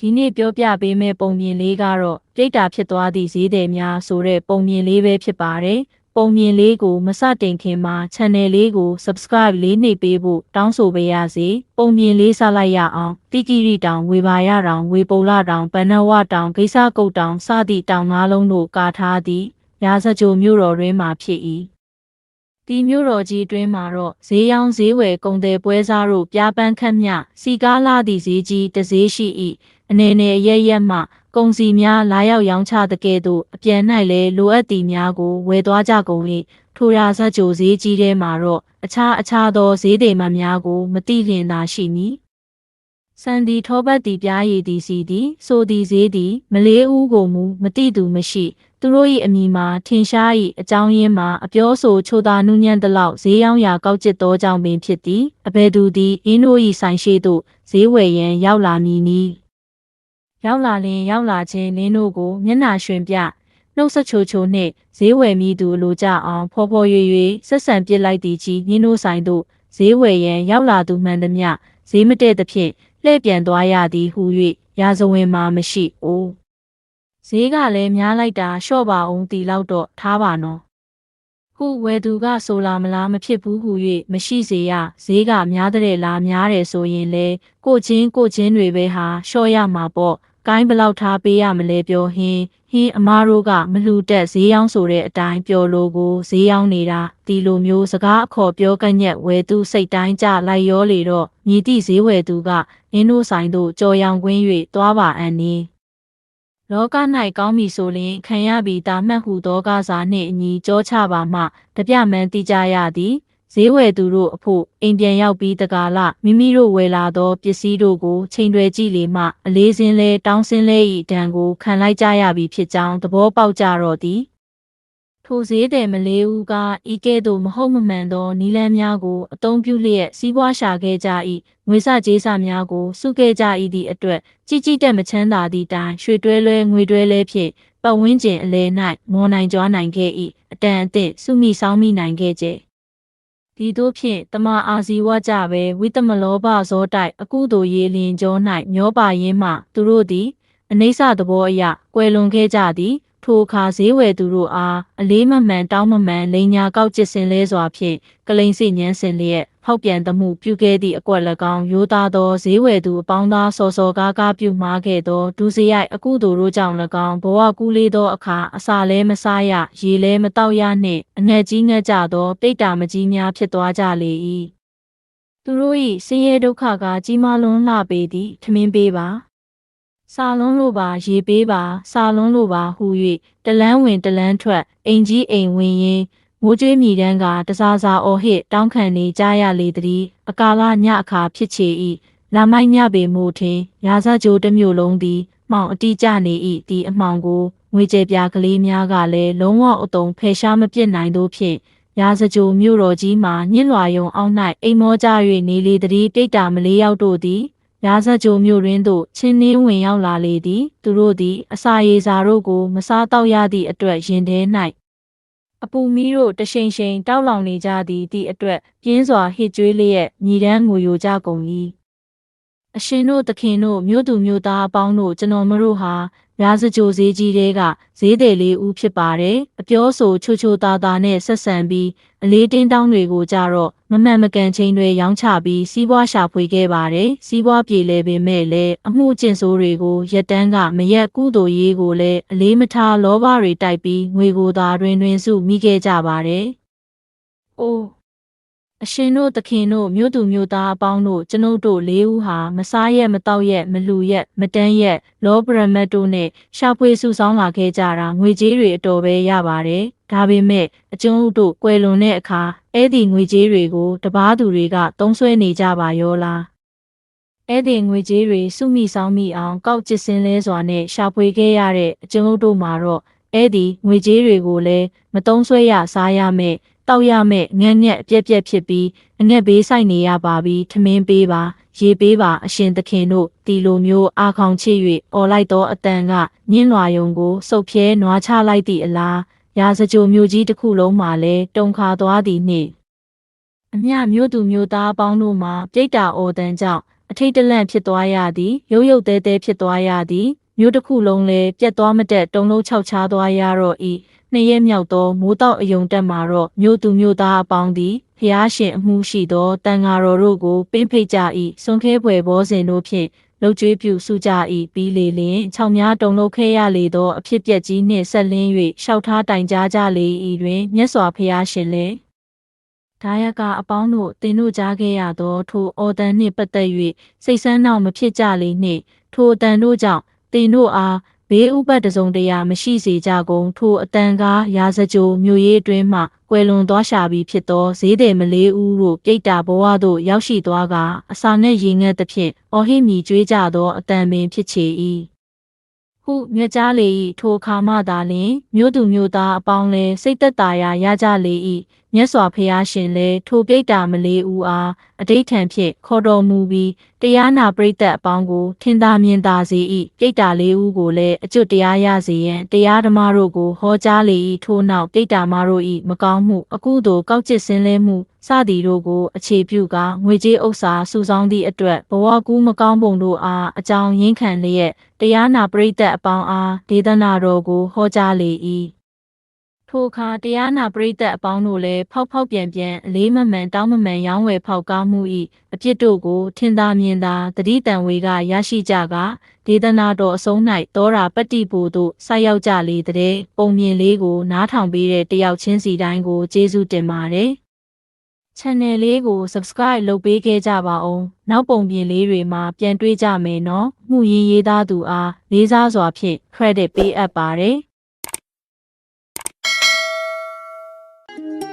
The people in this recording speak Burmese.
ဒီနေ့ပြောပြပေးမယ့်ပုံပြင်လေးကတော့ပြိတ္တာဖြစ်သွားသည့်ဈေးသည်များဆိုတဲ့ပုံပြင်လေးပဲဖြစ်ပါတယ်။ပုံပြင်လေးကိုမစတင်ခင်မှာ channel လေးကို subscribe လေးနှိပ်ပေးဖို့တောင်းဆိုပေးရစေ။ပုံပြင်လေးစလိုက်ရအောင်တိကိရိတောင်ဝေပါရတောင်ဝေပုလတောင်ဗန္နဝတောင်ဂိဆကုတ်တောင်စသည့်တောင်ငါးလုံးတို့ကာထားသည့်ရာဇကြိုမြို့တော်တွင်မှဖြစ်၏။ဒီမြို့တော်ကြီးအတွင်းမှာတော့ဈေးရောင်းဈေးဝယ်ကုန်တယ်ပွဲစားတို့ပြပန်းခတ်မြစီကားလာသည့်ဈေးကြီးတစ်ဈေးရှိ၏ အနေနဲ့ရရက်မှကုန်စီများလာရောက်ရောင်းချတဲ့ကဲ့သို့အပြန်၌လည်းလိုအပ်သည်များကိုဝယ်သွားကြကုန်၏ထိုရာဇတ်ကြိုဈေးကြီးထဲမှာတော့အခြားအခြားသောဈေးတွေမှများကိုမတိလျင်သာရှိမည်စံဒီထောပတ်တီပြားရည်သည်စီသည်ဆိုသည်ဈေးသည်မလေးဦးကိုမူမတိသူမရှိ သူတို့၏အမိမှာထင်ရှား၏အကြောင်းရင်းမှာအပြောဆိုချိုသာနုညံ့သလောက်ဈေးရောင်းရာကောက်ကျစ်သောကြောင့်ပင်ဖြစ်သည်အဘယ်သူသည်အင်းတို့၏ဆိုင်ရှိသို့ဈေးဝယ်ရန်ရောက်လာမည်နီ ရောက်လာလင်ရောက်လာခြင်းလင်းတို့ကိုမျက်နှာရွှင်ပြနှုတ်ဆက်ချိုချိုနှင့်ဈေးဝယ်မိသူလိုကြအောင်ဖော်ဖော်ရွရွဆက်ဆံပစ်လိုက်သည်ကြီးနင်းတို့ဆိုင်သို့ဈေးဝယ်ရန်ရောက်လာသူမှန်သမျှဈေးမတည့်သဖြင့်လှည့်ပြန်သွားရသည်ဟု၍ရာဇဝင်မှာမရှိအိုးဈေးကလည်းများလိုက်တာလျှော့ပါအောင်တီလောက်တော့ထားပါနော် ခုဝယ်သူကဆိုလာမလားမဖြစ်ဘူးဟု၍မရှိစေရဈေးကများတဲ့လားများတယ်ဆိုရင်လေကိုချင်းကိုချင်းတွေပဲဟာလျှော့ရမှာပေါ့ကိုင်းဘလောက်ထားပေးရမလဲပြောဟင်းဟင်းအမားတို့ကမလှူတက်ဈေးရောင်းဆိုတဲ့အတိုင်းပြောလို့ကိုဈေးရောင်းနေတာဒီလိုမျိုးစကားအခေါ်ပြောကညက်ဝယ်သူစိတ်တိုင်းကြလိုက်ရောလေတော့မြည်သည့်ဈေးဝယ်သူကနင်းတို့ဆိုင်တို့ကြော်ရောင်ကွင်း၍သွားပါအန်နီ လောက၌ကောင်းပြီဆိုလျှင်ခံရပြီးတာမှတ်ဟုသောကစားနှင့်အညီကြောချပါမှတပြမှန်တိကြရသည်ဈေးဝယ်သူတို့အဖို့အိမ်ပြန်ရောက်ပြီးတကာလမိမိတို့ဝယ်လာသောပစ္စည်းတို့ကိုချိန်တွယ်ကြည့်လေမှအလေးစင်းလဲတောင်းစင်းလဲ၏တန်ကိုခံလိုက်ကြရပြီဖြစ်ကြောင်းသဘောပေါက်ကြတော့သည် ထိုဈေးတယ်မလေးဦးကဤကဲ့သို့မဟုတ်မမှန်သောနီလန်းများကိုအသုံးပြုလျက်စီးပွားရှာခဲ့ကြ၏ငွေစကြေးစများကိုစုခဲ့ကြ၏သည့်အတွက်ကြီးကြီးတက်မချမ်းသာသည့်တိုင်ရွှေတွဲလွဲငွေတွဲလဲဖြင့်ပတ်ဝန်းကျင်အလဲ၌မော်နိုင်ကြွားနိုင်ခဲ့၏အတန်အသင့်စုမိဆောင်မိနိုင်ခဲ့ကြဒီတို့ဖြင့်တမအာဇီဝကြပဲဝိတမလောဘဇောတိုက်အကုသိုလ်ရေလင်ကျော၌မျောပါရင်းမှသူတို့သည်အနိစ္စသဘောအရကွယ်လွန်ခဲ့ကြသည် ထိုအခါဈေးဝယ်သူတို့အားအလေးမမှန်တောင်းမမှန်လိန်ညာကောက်ကျစ်စင်လဲစွာဖြင့်ကလိန်စိညမ်းစင်လျက်ဖောက်ပြန်သမှုပြုခဲ့သည့်အကွက်၎င်းရိုးသားသောဈေးဝယ်သူအပေါင်းသားစော်စော်ကားကားပြုမှားခဲ့သောဒုစရိုက်အကုသိုလ်တို့ကြောင့်၎င်းဘဝကူးလေးသောအခါအစာလဲမစားရရေလဲမတောက်ရနှင့်အငတ်ကြီးငတ်ကြသောပိတ်တာမကြီးများဖြစ်သွားကြလေ၏သူတို့၏ဆင်းရဲဒုက္ခကကြီးမားလွန်းလှပေသည်ထမင်းပေးပါ စာလွန်းလို့ပါရေပေးပါစာလွန်းလို့ပါဟူ၍တလန်းဝင်တလန်းထွက်အိမ်ကြီးအိမ်ဝင်ရင်မိုးကျွေးမြည်တန်းကတစားစားအော်ဟစ်တောင်းခံနေကြရလေသည်အကာလညအခါဖြစ်ချေ၏လာမိုက်ညပေမို့ထင်ရာဇကြိုးတစ်မျိုးလုံးသည်မှောင်အတိကျနေ၏ဒီအမှောင်ကိုငွေကြေပြားကလေးများကလည်းလုံးဝအတုံဖယ်ရှားမပြစ်နိုင်သောဖြင့်ရာဇကြိုမြို့တော်ကြီးမှာညစ်လွာယုံအောက်၌အိမ်မောကြ၍နေလေသည်တိတ်တာမလေးယောက်တို့သည် ရာဇကြိုမြို့ရင်းသို့ချင်းနှင်းဝင်ရောက်လာလေသည် သူတို့သည်အစာရေစာတို့ကို မစားတော့ရသည့်အတွက်ရင်ထဲ၌အပူမီးတို့တရှိန်ရှိန်တောက်လောင်နေကြသည်သည့်အတွက်ပြင်းစွာဟစ်ကြွေးလျက်မြည်တမ်းငိုယိုကြကုန်၏ အရှင်တို့သခင်တို့မြို့သူမြို့သားအပေါင်းတို့ကျွန်တော်မတို့ဟာရာဇကြိုဈေးကြီးတဲကဈေးတယ်လေးဦးဖြစ်ပါတယ်အပြောဆိုချိုချိုသားသားနဲ့ဆက်ဆံပြီးအလေးတင်းတောင်းတွေကိုကြတော့မမှန်မကန်ချင်းတွေရောင်းချပြီးစီးပွားရှာဖွေခဲ့ပါတယ်စီးပွားပြေလဲပေမဲ့လည်းအမှုကျင့်ဆိုးတွေကိုရက်တန်းကမရက်ကုသိုလ်ရေးကိုလည်းအလေးမထားလောဘတွေတိုက်ပြီးငွေကိုသာတွင်တွင်စုမိခဲ့ကြပါတယ်။အိုး အရှင်တို့သခင်တို့မြို့သူမြို့သားအပေါင်းတို့ကျွန်ုပ်တို့လေးဦးဟာမစားရက်မတောက်ရက်မလူရက်မတန်းရက်လောဘရမတ်တို့နဲ့ရှာဖွေစုဆောင်းလာခဲ့ကြတာငွေကြေးတွေအတော်ပဲရပါတယ်။ဒါပေမဲ့အကျုံးတို့ကွယ်လွန်တဲ့အခါအဲ့ဒီငွေကြေးတွေကိုတပားသူတွေကတုံးဆွဲနေကြပါရောလား။အဲ့ဒီငွေကြေးတွေစုမိဆောင်မိအောင်ကောက်ကျစ်စင်းလဲစွာနဲ့ရှာဖွေခဲ့ရတဲ့အကျုံးတို့မှာတော့အဲ့ဒီငွေကြေးတွေကိုလည်းမတုံးဆွဲရစားရမယ် တောက်ရမဲ့ငန်းညက်အပြက်ပြက်ဖြစ်ပြီးအငက်ဘေးဆိုင်နေရပါပြီထမင်းပေးပါရေပေးပါအရှင်သခင်တို့တီလိုမျိုးအာခေါင်ချစ်၍អော်လိုက်သောအတန်ကညင်းလွာယုံကိုစုပ်ဖြဲနွားချလိုက်သည့်အလားရာစကြိုမျိုးကြီးတစ်ခုလုံးမှလည်းတုံခါသွားသည်နှင့်အမျှမျိုးသူမျိုးသားအပေါင်းတို့မှပြိတ္တာအော်တန်ကြောင့်အထိတ်တလန့်ဖြစ်သွားရသည်ရုပ်ရုပ်သေးသေးဖြစ်သွားရသည်မြို့တစ်ခုလုံးလည်းပြတ်သွားမတက်တုံလုံးခြောက်ချားသွားရတော့ဤ နှစ်ရက်မြောက်သောမိုးတောက်အယုံတက်မှာတော့မြို့သူမြို့သားအပေါင်းသည်ဖျားရှင်အမှုရှိသောတန်ဃာတော်တို့ကိုပင်းဖိတ်ကြ၏ဆွန်ခဲပွဲဘောစဉ်တို့ဖြင့်လှုပ်ကြွေးပြုစုကြ၏ပြီးလေလင်ခြောက်များတုံလုံးခဲရလေသောအဖြစ်ပြက်ကြီးနှင့်ဆက်လင်း၍ရှောက်ထားတိုင်ကြားကြလေ၏တွင်မြတ်စွာဘုရားရှင်လည်းဒါယကအပေါင်းတို့တင်တို့ကြားခဲ့ရသောထိုအော်တန်နှင့်ပတ်သက်၍စိတ်ဆန်းနောက်မဖြစ်ကြလေနှင့်ထိုအတန်တို့ကြောင့်တင်တို့အား ဘေးဥပတ်တစုံတရာမရှိစေကြကုန်ထိုအတန်ကားရာဇကြိုမြို့ရေးအတွင်းမှကွယ်လွန်သွားရှာပြီးဖြစ်သောဈေးတယ်မလေးဦးတို့ပြိတ္တာဘဝသို့ရောက်ရှိသွားကအစာနှင့်ရေငတ်သဖြင့်အော်ဟစ်မြည်ကြွေးကြသောအတန်ပင်ဖြစ်ချေ၏ဟုမြတ်ကြားလေ၏ထိုအခါမှသာလျှင်မြို့သူမြို့သားအပေါင်းလည်းစိတ်သက်သာရာရကြလေ၏မြတ်စွာဘုရားရှင်လည်းထိုပြိတ္တာမလေးဦးအားအတိဋ္ဌံဖြင့်ခေါ်တော်မူပြီးတရားနာပရိသတ်အပေါင်းကိုထင်သာမြင်သာစေ၏ပြိတ္တာလေးဦးကိုလည်းအကျွတ်တရားရစေရန်တရားဓမ္မတို့ကိုဟောကြားလေ၏ထို့နောက်ပြိတ္တာမတို့၏မကောင်းမှုအကုသိုလ်ကောက်ကျစ်ဆင်းလဲမှုစသည်တို့ကိုအခြေပြုကာငွေကြေးဥစ္စာစုဆောင်းသည့်အတွက်ဘဝကူးမကောင်းပုံတို့အားအကြောင်းရင်းခံလျက်တရားနာပရိသတ်အပေါင်းအားဒေသနာတော်ကိုဟောကြားလေ၏ ထိုအခါတရားနာပရိသတ်အပေါင်းတို့လည်းဖောက်ဖောက်ပြန်ပြန်အလေးမမှန်တောင်းမမှန်ရောင်းဝယ်ဖောက်ကားမှု၏အပြစ်တို့ကိုထင်သာမြင်သာတတိတံဝေကရရှိကြကဒေသနာတော်အဆုံး၌တောရာပတ္တိဘူတို့ဆိုက်ရောက်ကြလေတဲ့ပုံမြင်လေးကိုနားထောင်ပေးတဲ့တယောက်ချင်းစီတိုင်းကိုကျေးဇူးတင်ပါတယ် channel လေးကို subscribe လုပ်ပေးခဲ့ကြပါဦး။နောက်ပုံပြင်လေးတွေမှာပြန်တွေ့ကြမယ်နော်။မှုရင်းရေးသားသူအားလေးစားစွာဖြင့် credit ပေးအပ်ပါတယ်။ thank you